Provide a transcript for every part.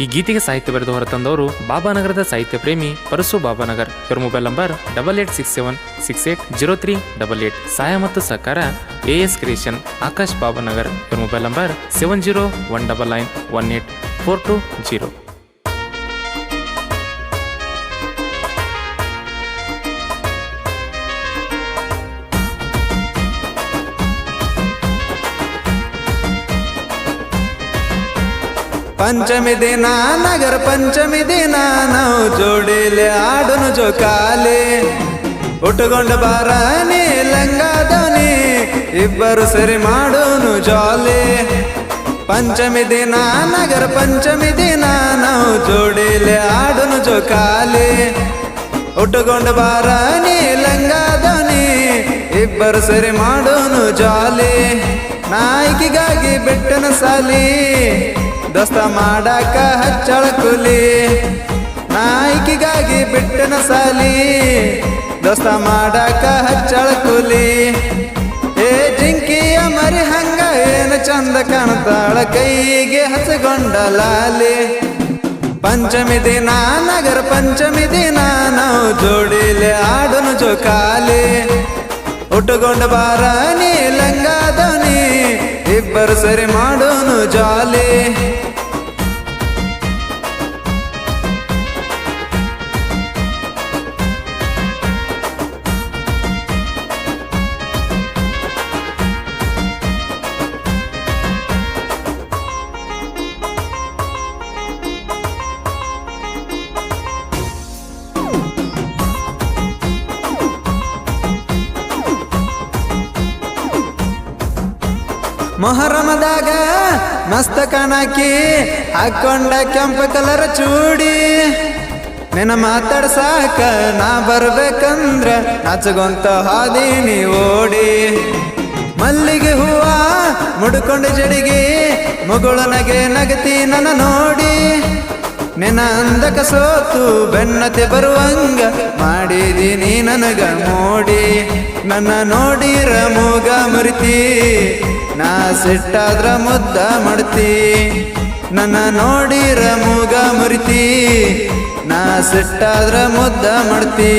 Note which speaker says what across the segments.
Speaker 1: ಈ ಗೀತೆಗೆ ಸಾಹಿತ್ಯ ಬರೆದು ಹೊರತಂದವರು ಬಾಬಾನಗರದ ಸಾಹಿತ್ಯ ಪ್ರೇಮಿ ಪರಸು ಬಾಬಾನಗರ್ ಇವರ mobile number double eight six seven six eight zero three double eight ಸಹಾಯ ಮತ್ತು ಸಹಕಾರ A S creation Akash Babanagar ಇವರ mobile number seven zero one double nine one eight four two zero
Speaker 2: Panchami ದಿನ, ನಗರ ಪಂಚಮಿ ದಿನ, ನಾವು ಜೋಡಿಲೆ ಆಡುನು ಜೋಕಾಲಿ. ಉಟ್ಟುಕೊಂಡ ಬಾರ ನೀ ಲಂಗಾದವನಿ ಇಬ್ಬರು ಸರಿ ಮಾಡೋನು ಜಾಲೆ. ಪಂಚಮಿ ದಿನ, ನಗರ ಪಂಚಮಿ ದಿನ, ನಾವು ಜೋಡಿಲೆ ಆಡುನು ಜೋಕಾಲಿ. ಉಟ್ಟುಕೊಂಡ ಬಾರ ನೀ ಲಂಗಾದವನಿ ಇಬ್ಬರು ಸರಿ ಮಾಡೋನು ಜಾಲೆ. ನಾಯಕಿಗಾಗಿ ಬೆಟ್ಟನ ಸಾಲಿ. ದೋಸ್ತ ಮಾಡಾಕ ಹಚ್ಚಳ ಕುಲಿ. ನಾಯ್ಕಿಗಾಗಿ ಬಿಟ್ಟನ ಸಾಲಿ. ದಸ್ತ ಮಾಡಾಕ ಹಚ್ಚಳ ಕುಲಿ. ಏ ಜಿಂಕಿಯ ಮರಿ ಹಂಗ ಏನು ಚಂದ ಕಾಣ್ತಾಳ ಕೈಗೆ ಹಸಗೊಂಡ ಲಾಲಿ. ಪಂಚಮಿ ದಿನ, ನಗರ ಪಂಚಮಿ ದಿನ, ನಾವು ಜೋಡಿಲೆ ಆಡನು ಜೋಕಾಲಿ. ಉಟ್ಟುಕೊಂಡ ಬಾರ ನೀ ಲಂಗಾದವನಿ ಇಬ್ಬರು ಸರಿ ಮಾಡೋನು ಜಾಲಿ. ಮೊಹರಮದಾಗ ಮಸ್ತ ಕಣಕಿ ಹಾಕೊಂಡ ಕೆಂಪ ಕಲರ್ ಚೂಡಿ. ನಿನ್ನ ಮಾತಾಡ್ಸಾಕ ನಾ ಬರ್ಬೇಕಂದ್ರ ನಚಗೊಂತ ಹಾದೀನಿ ಓಡಿ. ಮಲ್ಲಿಗೆ ಹೂವ ಮುಡ್ಕೊಂಡ ಜಡಿಗೆ, ಮುಗುಳನಗೆ ನಗತಿ ನನ್ನ ನೋಡಿ. ನಿನ್ನ ಅಂದಕ ಸೋತು ಬೆನ್ನತೆ ಬರುವಂಗ ಮಾಡಿದೀನಿ ನನಗ ಮೋಡಿ. ನನ್ನ ನೋಡಿರ ಮೂಗ ಮರಿತಿ. ನಾ ಸಿಟ್ಟಾದ್ರ ಮುದ್ದ ಮಾಡ್ತಿ. ನನ್ನ ನೋಡಿರ ಮೂಗ ಮರಿತಿ. ನಾ ಸಿಟ್ಟಾದ್ರ ಮುದ್ದ ಮಾಡ್ತಿ.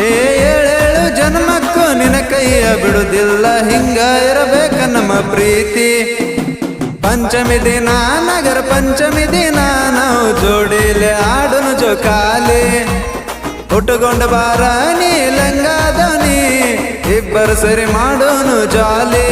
Speaker 2: ಏ ಏಳೇಳು ಜನ್ಮಕ್ಕೂ ನಿನ ಕೈಯ ಬಿಡುದಿಲ್ಲ. ಹಿಂಗ ಇರಬೇಕ ನಮ್ಮ ಪ್ರೀತಿ. ಪಂಚಮಿ ದಿನ, ನಗರ ಪಂಚಮಿ ದಿನ, ನಾವು ಜೋಡಿಲೆ ಆಡನು ಜೋಕಾಲಿ ಉಟ್ಟುಕೊಂಡ ಬಾರ ನೀ ಲಂಗಾದವನಿ ಇಬ್ಬರು ಸರಿ ಮಾಡೋನು ಜಾಲಿ.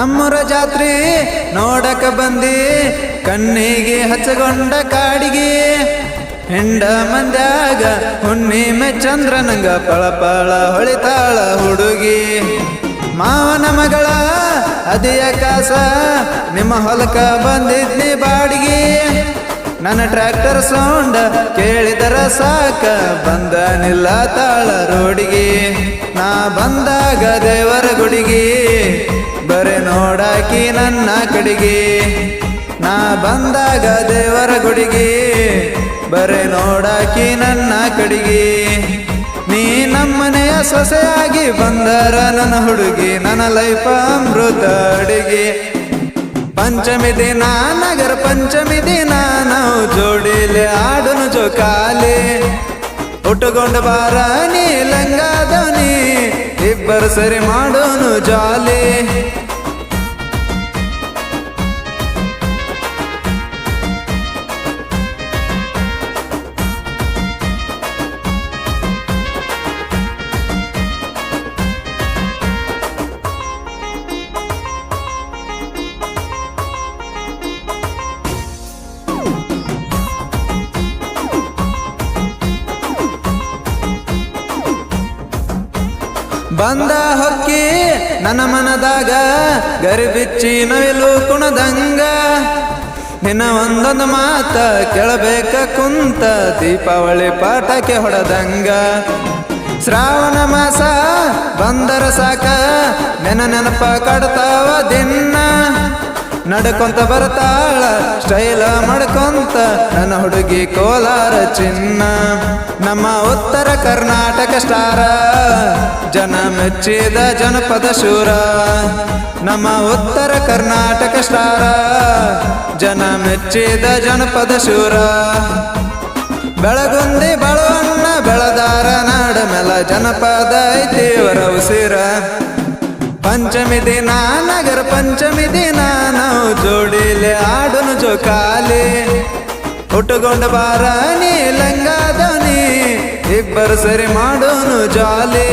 Speaker 2: ನಮ್ಮೂರ ಜಾತ್ರೆ ನೋಡಕ ಬಂದಿ, ಕಣ್ಣಿಗೆ ಹಚ್ಚಗೊಂಡ ಕಾಡಿಗೆ. ಹೆಂಡ ಮಂದ್ಯಾಗ ಹುಣ್ಣಿಮೆ ಚಂದ್ರನಂಗ ಪಳಪಳ ಹೊಳಿತಾಳ ಹುಡುಗಿ. ಮಾವನ ಮಗಳ ಅದಿಯ ಕಾಸ ನಿಮ್ಮ ಹೊಲಕ ಬಂದಿದ್ನಿ ಬಾಡಿಗೆ. ನನ್ನ ಟ್ರ್ಯಾಕ್ಟರ್ ಸೌಂಡ್ ಕೇಳಿದರ ಸಾಕ, ಬಂದ ನಿಲ್ಲ ತಾಳ ರೋಡಿಗೆ. ನಾ ಬಂದಾಗ ದೇವರ ಗುಡಿಗೆ. ಬರೆ ನೋಡಾಕಿ ನನ್ನ ಕಡೆಗೆ. ನಾ ಬಂದಾಗ ದೇವರ ಗುಡಿಗೆ. ಬರೆ ನೋಡಾಕಿ ನನ್ನ ಕಡೆಗೆ. ನೀ ನಮ್ಮನೆಯ ಸೊಸೆಯಾಗಿ ಬಂದರ ನನ್ನ ಹುಡುಗಿ, ನನ್ನ ಲೈಫ ಅಮೃತ ಅಡುಗೆ. ಪಂಚಮಿ ದಿನ, ನಗರ ಪಂಚಮಿ ದಿನ, ನಾವು ಜೋಡಿಲೆ ಆಡನು ಜೋಕಾಲಿ. ಹುಟ್ಟುಕೊಂಡು ಬಾರ ನೀ ಲಂಗಾದವನಿ ಇಬ್ಬರು ಸರಿ ಮಾಡೋನು ಜಾಲಿ. ಬಂದ ಹೊಕ್ಕಿ ನನ್ನ ಮನದಾಗ ಗರಿಬಿಚ್ಚಿ ನವಿಲು ಕುಣದಂಗ. ನಿನ್ನ ಒಂದೊಂದು ಮಾತ ಕೇಳಬೇಕ ಕುಂತ ದೀಪಾವಳಿ ಪಾಠಕ್ಕೆ ಹೊಡೆದಂಗ. ಶ್ರಾವಣ ಮಾಸ ಬಂದರ ಸಾಕ ನೆನ ನೆನಪ ಕಡ್ತಾವ ದಿನ. ನಡ್ಕೊಂತ ಬರ್ತಾಳ, ಸ್ಟೈಲ ಮಾಡ್ಕೊಂತ ನನ್ನ ಹುಡುಗಿ ಕೋಲಾರ ಚಿನ್ನ. ನಮ್ಮ ಉತ್ತರ ಕರ್ನಾಟಕ ಸ್ಟಾರ, ಜನ ಮೆಚ್ಚಿದ ಜನಪದ ಶೂರ. ನಮ್ಮ ಉತ್ತರ ಕರ್ನಾಟಕ ಸ್ಟಾರ, ಜನ ಮೆಚ್ಚಿದ ಜನಪದ ಶೂರ. ಬೆಳಗುಂದಿ ಬಳವಣ್ಣ ಬೆಳದಾರ ನಾಡ ಮೆಲ ಜನಪದ ಐತಿವರ ಉಸಿರ. ಪಂಚಮಿ ದಿನ, ನಗರ ಪಂಚಮಿ ದಿನ, ನಾವು ಜೋಡಿಲೆ ಆಡುನು ಜೋಕಾಲಿ. ಹುಟ್ಟುಕೊಂಡ ಬಾರ ನೀ ಲಂಗಾದನಿ ಇಬ್ಬರು ಸರಿ ಮಾಡೋನು ಜಾಲಿ.